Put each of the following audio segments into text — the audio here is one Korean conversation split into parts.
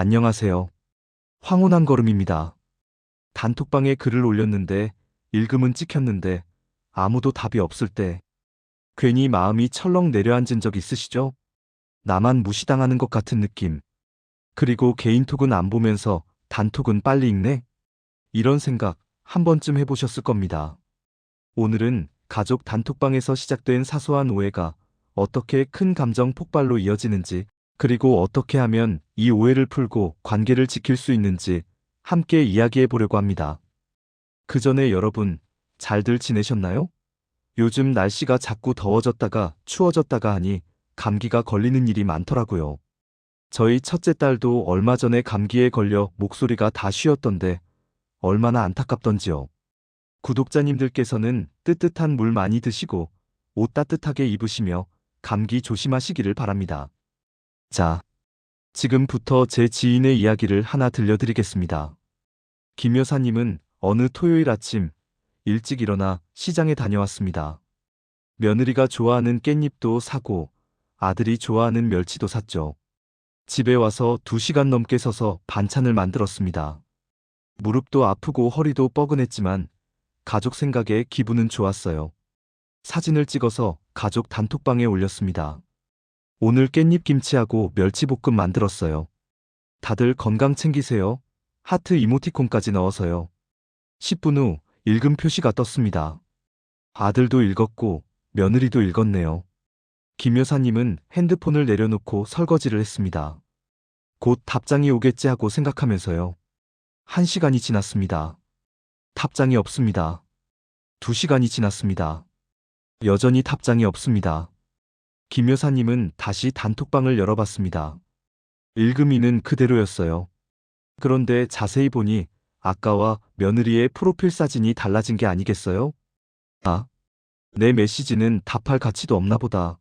안녕하세요. 황혼한 걸음입니다. 단톡방에 글을 올렸는데 읽음은 찍혔는데 아무도 답이 없을 때 괜히 마음이 철렁 내려앉은 적 있으시죠? 나만 무시당하는 것 같은 느낌. 그리고 개인톡은 안 보면서 단톡은 빨리 읽네? 이런 생각 한 번쯤 해보셨을 겁니다. 오늘은 가족 단톡방에서 시작된 사소한 오해가 어떻게 큰 감정 폭발로 이어지는지, 그리고 어떻게 하면 이 오해를 풀고 관계를 지킬 수 있는지 함께 이야기해 보려고 합니다. 그 전에 여러분, 잘들 지내셨나요? 요즘 날씨가 자꾸 더워졌다가 추워졌다가 하니 감기가 걸리는 일이 많더라고요. 저희 첫째 딸도 얼마 전에 감기에 걸려 목소리가 다 쉬었던데 얼마나 안타깝던지요. 구독자님들께서는 뜨뜻한 물 많이 드시고 옷 따뜻하게 입으시며 감기 조심하시기를 바랍니다. 자, 지금부터 제 지인의 이야기를 하나 들려드리겠습니다. 김 여사님은 어느 토요일 아침 일찍 일어나 시장에 다녀왔습니다. 며느리가 좋아하는 깻잎도 사고 아들이 좋아하는 멸치도 샀죠. 집에 와서 두 시간 넘게 서서 반찬을 만들었습니다. 무릎도 아프고 허리도 뻐근했지만 가족 생각에 기분은 좋았어요. 사진을 찍어서 가족 단톡방에 올렸습니다. 오늘 깻잎 김치하고 멸치볶음 만들었어요. 다들 건강 챙기세요. 하트 이모티콘까지 넣어서요. 10분 후 읽음 표시가 떴습니다. 아들도 읽었고 며느리도 읽었네요. 김 여사님은 핸드폰을 내려놓고 설거지를 했습니다. 곧 답장이 오겠지 하고 생각하면서요. 한 시간이 지났습니다. 답장이 없습니다. 두 시간이 지났습니다. 여전히 답장이 없습니다. 김 여사님은 다시 단톡방을 열어봤습니다. 읽음이는 그대로였어요. 그런데 자세히 보니 아까와 며느리의 프로필 사진이 달라진 게 아니겠어요? 아, 내 메시지는 답할 가치도 없나 보다.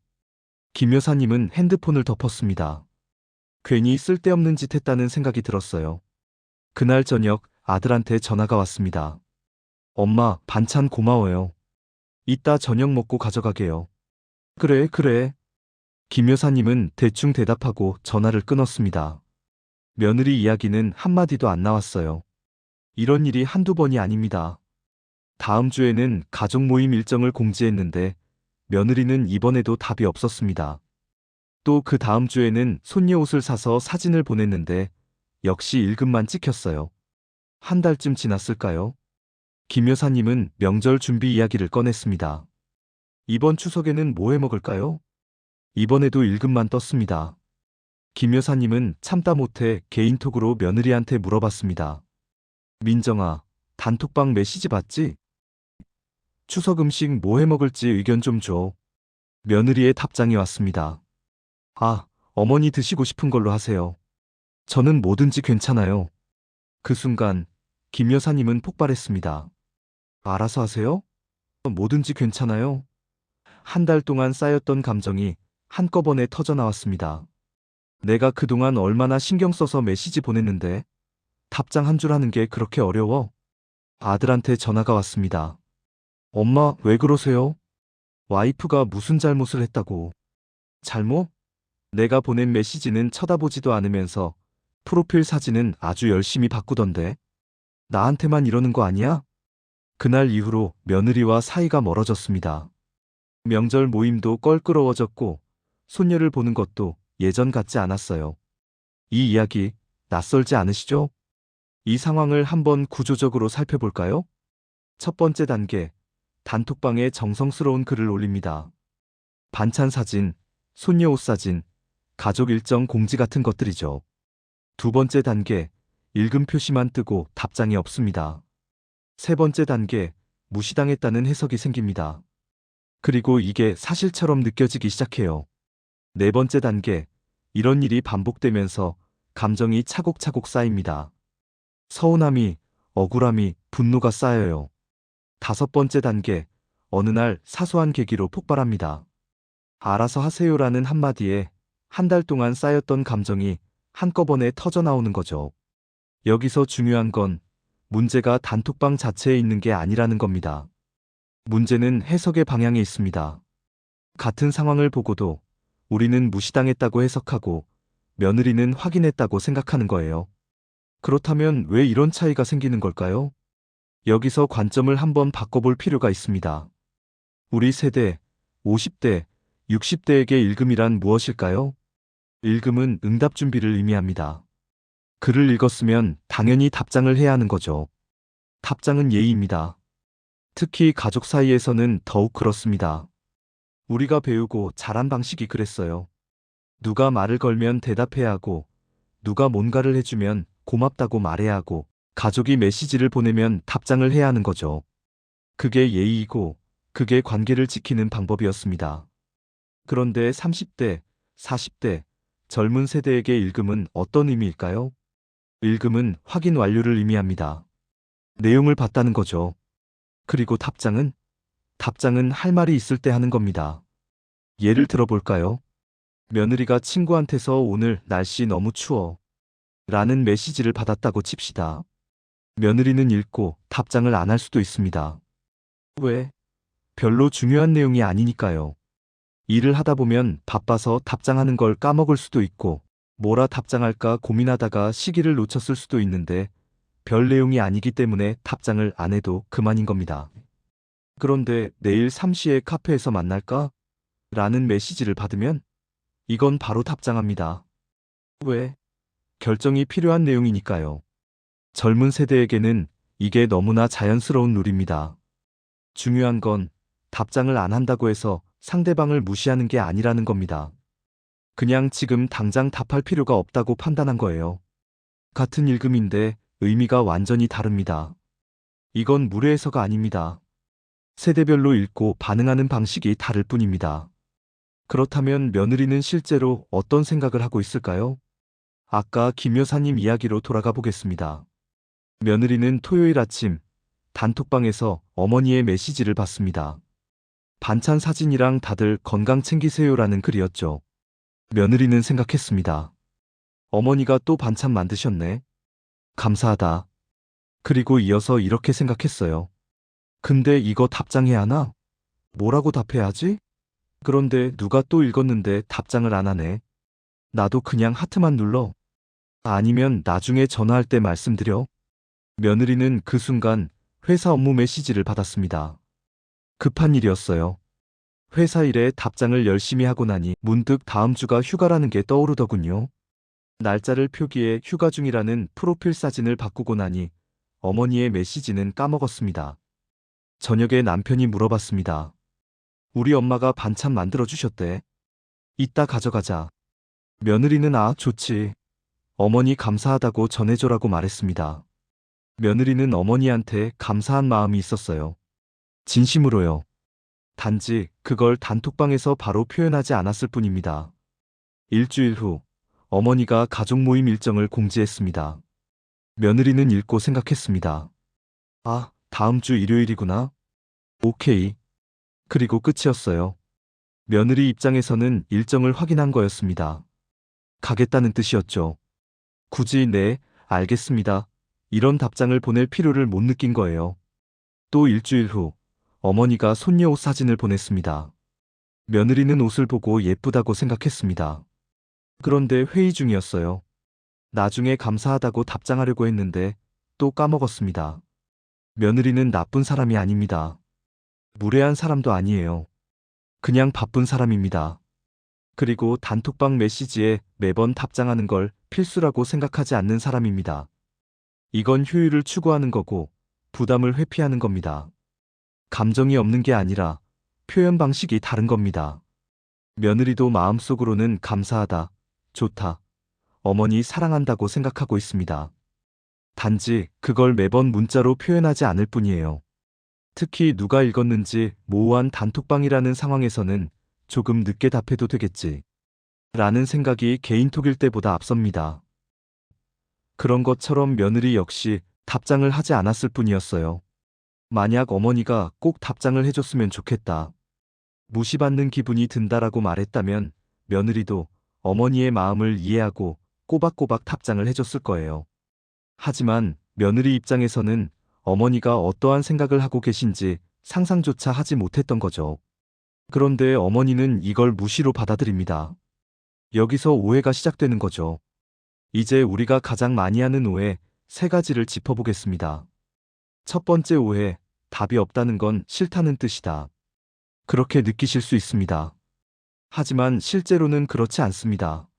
김 여사님은 핸드폰을 덮었습니다. 괜히 쓸데없는 짓 했다는 생각이 들었어요. 그날 저녁 아들한테 전화가 왔습니다. 엄마, 반찬 고마워요. 이따 저녁 먹고 가져가게요. 그래, 그래. 김 여사님은 대충 대답하고 전화를 끊었습니다. 며느리 이야기는 한마디도 안 나왔어요. 이런 일이 한두 번이 아닙니다. 다음 주에는 가족 모임 일정을 공지했는데 며느리는 이번에도 답이 없었습니다. 또 그 다음 주에는 손녀 옷을 사서 사진을 보냈는데 역시 읽음만 찍혔어요. 한 달쯤 지났을까요? 김 여사님은 명절 준비 이야기를 꺼냈습니다. 이번 추석에는 뭐 해 먹을까요? 이번에도 읽음만 떴습니다. 김 여사님은 참다 못해 개인톡으로 며느리한테 물어봤습니다. 민정아, 단톡방 메시지 봤지? 추석 음식 뭐 해 먹을지 의견 좀 줘. 며느리의 답장이 왔습니다. 아, 어머니 드시고 싶은 걸로 하세요. 저는 뭐든지 괜찮아요. 그 순간 김 여사님은 폭발했습니다. 알아서 하세요? 뭐든지 괜찮아요. 한 달 동안 쌓였던 감정이 한꺼번에 터져 나왔습니다. 내가 그동안 얼마나 신경 써서 메시지 보냈는데 답장 한 줄 하는 게 그렇게 어려워? 아들한테 전화가 왔습니다. 엄마, 왜 그러세요? 와이프가 무슨 잘못을 했다고. 잘못? 내가 보낸 메시지는 쳐다보지도 않으면서 프로필 사진은 아주 열심히 바꾸던데. 나한테만 이러는 거 아니야? 그날 이후로 며느리와 사이가 멀어졌습니다. 명절 모임도 껄끄러워졌고 손녀를 보는 것도 예전 같지 않았어요. 이 이야기 낯설지 않으시죠? 이 상황을 한번 구조적으로 살펴볼까요? 첫 번째 단계, 단톡방에 정성스러운 글을 올립니다. 반찬 사진, 손녀 옷 사진, 가족 일정 공지 같은 것들이죠. 두 번째 단계, 읽음 표시만 뜨고 답장이 없습니다. 세 번째 단계, 무시당했다는 해석이 생깁니다. 그리고 이게 사실처럼 느껴지기 시작해요. 네 번째 단계, 이런 일이 반복되면서 감정이 차곡차곡 쌓입니다. 서운함이, 억울함이, 분노가 쌓여요. 다섯 번째 단계, 어느 날 사소한 계기로 폭발합니다. 알아서 하세요라는 한마디에 한 달 동안 쌓였던 감정이 한꺼번에 터져 나오는 거죠. 여기서 중요한 건 문제가 단톡방 자체에 있는 게 아니라는 겁니다. 문제는 해석의 방향에 있습니다. 같은 상황을 보고도 우리는 무시당했다고 해석하고 며느리는 확인했다고 생각하는 거예요. 그렇다면 왜 이런 차이가 생기는 걸까요? 여기서 관점을 한번 바꿔볼 필요가 있습니다. 우리 세대, 50대, 60대에게 읽음이란 무엇일까요? 읽음은 응답 준비를 의미합니다. 글을 읽었으면 당연히 답장을 해야 하는 거죠. 답장은 예의입니다. 특히 가족 사이에서는 더욱 그렇습니다. 우리가 배우고 자란 방식이 그랬어요. 누가 말을 걸면 대답해야 하고, 누가 뭔가를 해주면 고맙다고 말해야 하고, 가족이 메시지를 보내면 답장을 해야 하는 거죠. 그게 예의이고, 그게 관계를 지키는 방법이었습니다. 그런데 30대, 40대, 젊은 세대에게 읽음은 어떤 의미일까요? 읽음은 확인 완료를 의미합니다. 내용을 봤다는 거죠. 그리고 답장은? 답장은 할 말이 있을 때 하는 겁니다. 예를 들어볼까요? 며느리가 친구한테서 오늘 날씨 너무 추워. 라는 메시지를 받았다고 칩시다. 며느리는 읽고 답장을 안 할 수도 있습니다. 왜? 별로 중요한 내용이 아니니까요. 일을 하다 보면 바빠서 답장하는 걸 까먹을 수도 있고, 뭐라 답장할까 고민하다가 시기를 놓쳤을 수도 있는데, 별 내용이 아니기 때문에 답장을 안 해도 그만인 겁니다. 그런데 내일 3시에 카페에서 만날까? 라는 메시지를 받으면, 이건 바로 답장합니다. 왜? 결정이 필요한 내용이니까요. 젊은 세대에게는 이게 너무나 자연스러운 룰입니다. 중요한 건 답장을 안 한다고 해서 상대방을 무시하는 게 아니라는 겁니다. 그냥 지금 당장 답할 필요가 없다고 판단한 거예요. 같은 읽음인데 의미가 완전히 다릅니다. 이건 무례해서가 아닙니다. 세대별로 읽고 반응하는 방식이 다를 뿐입니다. 그렇다면 며느리는 실제로 어떤 생각을 하고 있을까요? 아까 김 여사님 이야기로 돌아가 보겠습니다. 며느리는 토요일 아침 단톡방에서 어머니의 메시지를 받습니다. 반찬 사진이랑 다들 건강 챙기세요라는 글이었죠. 며느리는 생각했습니다. 어머니가 또 반찬 만드셨네. 감사하다. 그리고 이어서 이렇게 생각했어요. 근데 이거 답장해야 하나? 뭐라고 답해야 하지? 그런데 누가 또 읽었는데 답장을 안 하네. 나도 그냥 하트만 눌러. 아니면 나중에 전화할 때 말씀드려. 며느리는 그 순간 회사 업무 메시지를 받았습니다. 급한 일이었어요. 회사 일에 답장을 열심히 하고 나니 문득 다음 주가 휴가라는 게 떠오르더군요. 날짜를 표기해 휴가 중이라는 프로필 사진을 바꾸고 나니 어머니의 메시지는 까먹었습니다. 저녁에 남편이 물어봤습니다. 우리 엄마가 반찬 만들어 주셨대. 이따 가져가자. 며느리는 아, 좋지. 어머니 감사하다고 전해줘라고 말했습니다. 며느리는 어머니한테 감사한 마음이 있었어요. 진심으로요. 단지 그걸 단톡방에서 바로 표현하지 않았을 뿐입니다. 일주일 후 어머니가 가족 모임 일정을 공지했습니다. 며느리는 읽고 생각했습니다. 아, 다음 주 일요일이구나. 오케이. 그리고 끝이었어요. 며느리 입장에서는 일정을 확인한 거였습니다. 가겠다는 뜻이었죠. 굳이 네, 알겠습니다. 이런 답장을 보낼 필요를 못 느낀 거예요. 또 일주일 후 어머니가 손녀 옷 사진을 보냈습니다. 며느리는 옷을 보고 예쁘다고 생각했습니다. 그런데 회의 중이었어요. 나중에 감사하다고 답장하려고 했는데 또 까먹었습니다. 며느리는 나쁜 사람이 아닙니다. 무례한 사람도 아니에요. 그냥 바쁜 사람입니다. 그리고 단톡방 메시지에 매번 답장하는 걸 필수라고 생각하지 않는 사람입니다. 이건 효율을 추구하는 거고 부담을 회피하는 겁니다. 감정이 없는 게 아니라 표현 방식이 다른 겁니다. 며느리도 마음속으로는 감사하다, 좋다, 어머니 사랑한다고 생각하고 있습니다. 단지 그걸 매번 문자로 표현하지 않을 뿐이에요. 특히 누가 읽었는지 모호한 단톡방이라는 상황에서는 조금 늦게 답해도 되겠지. 라는 생각이 개인톡일 때보다 앞섭니다. 그런 것처럼 며느리 역시 답장을 하지 않았을 뿐이었어요. 만약 어머니가 꼭 답장을 해줬으면 좋겠다. 무시받는 기분이 든다라고 말했다면 며느리도 어머니의 마음을 이해하고 꼬박꼬박 답장을 해줬을 거예요. 하지만 며느리 입장에서는 어머니가 어떠한 생각을 하고 계신지 상상조차 하지 못했던 거죠. 그런데 어머니는 이걸 무시로 받아들입니다. 여기서 오해가 시작되는 거죠. 이제 우리가 가장 많이 하는 오해 세 가지를 짚어보겠습니다. 첫 번째 오해, 답이 없다는 건 싫다는 뜻이다. 그렇게 느끼실 수 있습니다. 하지만 실제로는 그렇지 않습니다.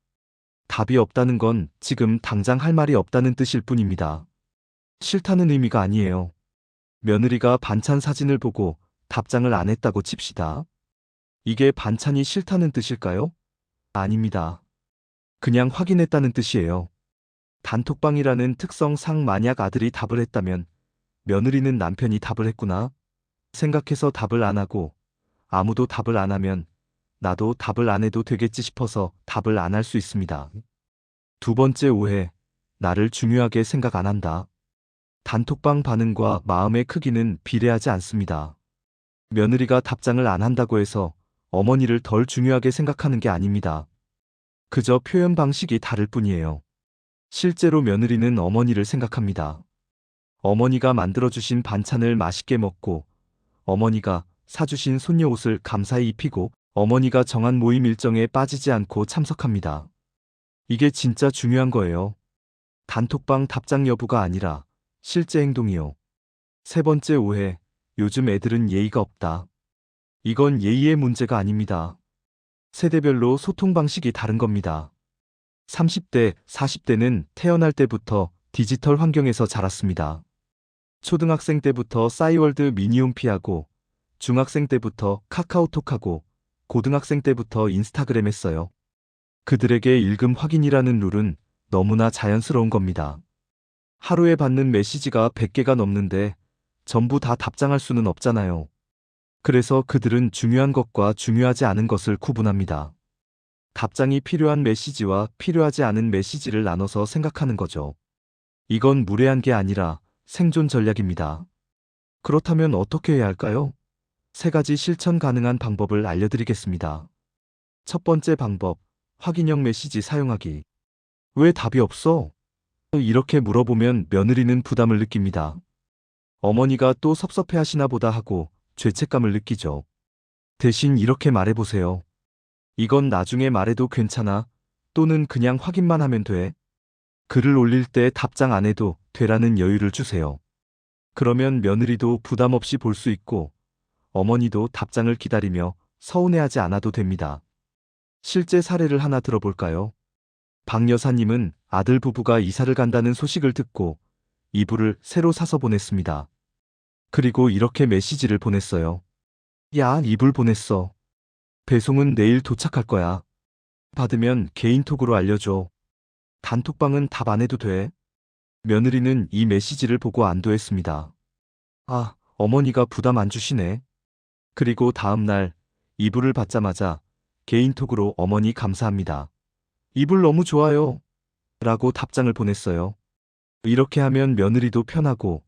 답이 없다는 건 지금 당장 할 말이 없다는 뜻일 뿐입니다. 싫다는 의미가 아니에요. 며느리가 반찬 사진을 보고 답장을 안 했다고 칩시다. 이게 반찬이 싫다는 뜻일까요? 아닙니다. 그냥 확인했다는 뜻이에요. 단톡방이라는 특성상 만약 아들이 답을 했다면 며느리는 남편이 답을 했구나 생각해서 답을 안 하고 아무도 답을 안 하면 나도 답을 안 해도 되겠지 싶어서 답을 안 할 수 있습니다. 두 번째 오해, 나를 중요하게 생각 안 한다. 단톡방 반응과 마음의 크기는 비례하지 않습니다. 며느리가 답장을 안 한다고 해서 어머니를 덜 중요하게 생각하는 게 아닙니다. 그저 표현 방식이 다를 뿐이에요. 실제로 며느리는 어머니를 생각합니다. 어머니가 만들어주신 반찬을 맛있게 먹고, 어머니가 사주신 손녀 옷을 감사히 입히고, 어머니가 정한 모임 일정에 빠지지 않고 참석합니다. 이게 진짜 중요한 거예요. 단톡방 답장 여부가 아니라 실제 행동이요. 세 번째 오해, 요즘 애들은 예의가 없다. 이건 예의의 문제가 아닙니다. 세대별로 소통 방식이 다른 겁니다. 30대, 40대는 태어날 때부터 디지털 환경에서 자랐습니다. 초등학생 때부터 싸이월드 미니홈 피하고, 중학생 때부터 카카오톡하고, 고등학생 때부터 인스타그램 했어요. 그들에게 읽음 확인이라는 룰은 너무나 자연스러운 겁니다. 하루에 받는 메시지가 100개가 넘는데 전부 다 답장할 수는 없잖아요. 그래서 그들은 중요한 것과 중요하지 않은 것을 구분합니다. 답장이 필요한 메시지와 필요하지 않은 메시지를 나눠서 생각하는 거죠. 이건 무례한 게 아니라 생존 전략입니다. 그렇다면 어떻게 해야 할까요? 세 가지 실천 가능한 방법을 알려드리겠습니다. 첫 번째 방법, 확인형 메시지 사용하기. 왜 답이 없어? 이렇게 물어보면 며느리는 부담을 느낍니다. 어머니가 또 섭섭해 하시나 보다 하고 죄책감을 느끼죠. 대신 이렇게 말해보세요. 이건 나중에 말해도 괜찮아. 또는 그냥 확인만 하면 돼. 글을 올릴 때 답장 안 해도 되라는 여유를 주세요. 그러면 며느리도 부담 없이 볼 수 있고 어머니도 답장을 기다리며 서운해하지 않아도 됩니다. 실제 사례를 하나 들어볼까요? 박 여사님은 아들 부부가 이사를 간다는 소식을 듣고 이불을 새로 사서 보냈습니다. 그리고 이렇게 메시지를 보냈어요. 야, 이불 보냈어. 배송은 내일 도착할 거야. 받으면 개인톡으로 알려줘. 단톡방은 답 안 해도 돼. 며느리는 이 메시지를 보고 안도했습니다. 아, 어머니가 부담 안 주시네. 그리고 다음 날 이불을 받자마자 개인톡으로 어머니 감사합니다. 이불 너무 좋아요. 라고 답장을 보냈어요. 이렇게 하면 며느리도 편하고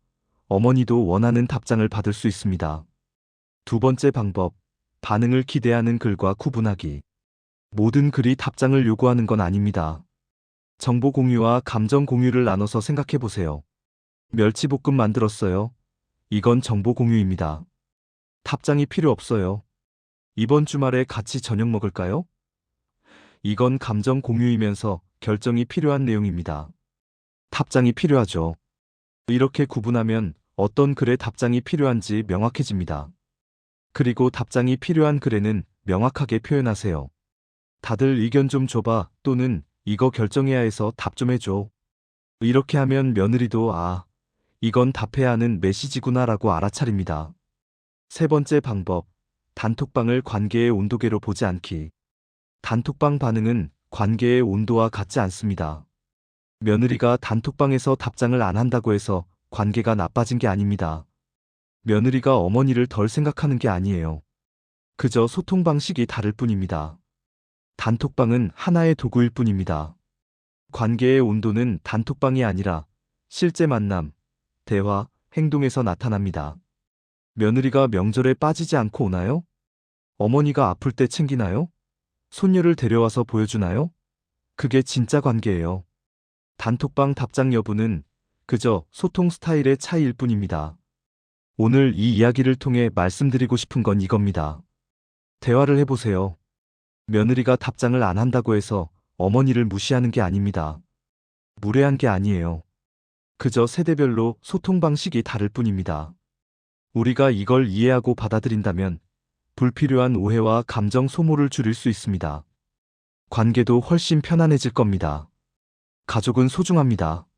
어머니도 원하는 답장을 받을 수 있습니다. 두 번째 방법, 반응을 기대하는 글과 구분하기. 모든 글이 답장을 요구하는 건 아닙니다. 정보 공유와 감정 공유를 나눠서 생각해 보세요. 멸치볶음 만들었어요. 이건 정보 공유입니다. 답장이 필요 없어요. 이번 주말에 같이 저녁 먹을까요? 이건 감정 공유이면서 결정이 필요한 내용입니다. 답장이 필요하죠. 이렇게 구분하면 어떤 글에 답장이 필요한지 명확해집니다. 그리고 답장이 필요한 글에는 명확하게 표현하세요. 다들 의견 좀 줘봐 또는 이거 결정해야 해서 답 좀 해줘. 이렇게 하면 며느리도 아, 이건 답해야 하는 메시지구나라고 알아차립니다. 세 번째 방법, 단톡방을 관계의 온도계로 보지 않기. 단톡방 반응은 관계의 온도와 같지 않습니다. 며느리가 단톡방에서 답장을 안 한다고 해서 관계가 나빠진 게 아닙니다. 며느리가 어머니를 덜 생각하는 게 아니에요. 그저 소통 방식이 다를 뿐입니다. 단톡방은 하나의 도구일 뿐입니다. 관계의 온도는 단톡방이 아니라 실제 만남, 대화, 행동에서 나타납니다. 며느리가 명절에 빠지지 않고 오나요? 어머니가 아플 때 챙기나요? 손녀를 데려와서 보여주나요? 그게 진짜 관계예요. 단톡방 답장 여부는 그저 소통 스타일의 차이일 뿐입니다. 오늘 이 이야기를 통해 말씀드리고 싶은 건 이겁니다. 대화를 해보세요. 며느리가 답장을 안 한다고 해서 어머니를 무시하는 게 아닙니다. 무례한 게 아니에요. 그저 세대별로 소통 방식이 다를 뿐입니다. 우리가 이걸 이해하고 받아들인다면 불필요한 오해와 감정 소모를 줄일 수 있습니다. 관계도 훨씬 편안해질 겁니다. 가족은 소중합니다.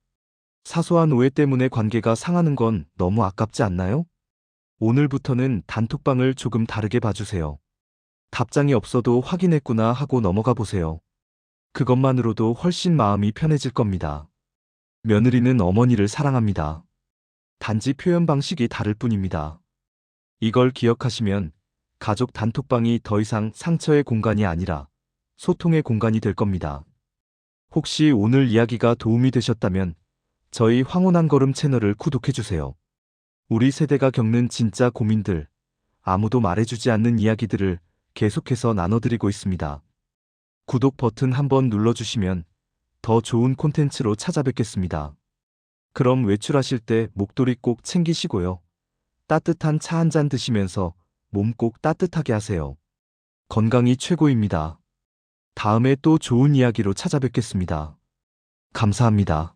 사소한 오해 때문에 관계가 상하는 건 너무 아깝지 않나요? 오늘부터는 단톡방을 조금 다르게 봐주세요. 답장이 없어도 확인했구나 하고 넘어가 보세요. 그것만으로도 훨씬 마음이 편해질 겁니다. 며느리는 어머니를 사랑합니다. 단지 표현 방식이 다를 뿐입니다. 이걸 기억하시면 가족 단톡방이 더 이상 상처의 공간이 아니라 소통의 공간이 될 겁니다. 혹시 오늘 이야기가 도움이 되셨다면 저희 황혼한 걸음 채널을 구독해주세요. 우리 세대가 겪는 진짜 고민들, 아무도 말해주지 않는 이야기들을 계속해서 나눠드리고 있습니다. 구독 버튼 한번 눌러주시면 더 좋은 콘텐츠로 찾아뵙겠습니다. 그럼 외출하실 때 목도리 꼭 챙기시고요. 따뜻한 차 한 잔 드시면서 몸 꼭 따뜻하게 하세요. 건강이 최고입니다. 다음에 또 좋은 이야기로 찾아뵙겠습니다. 감사합니다.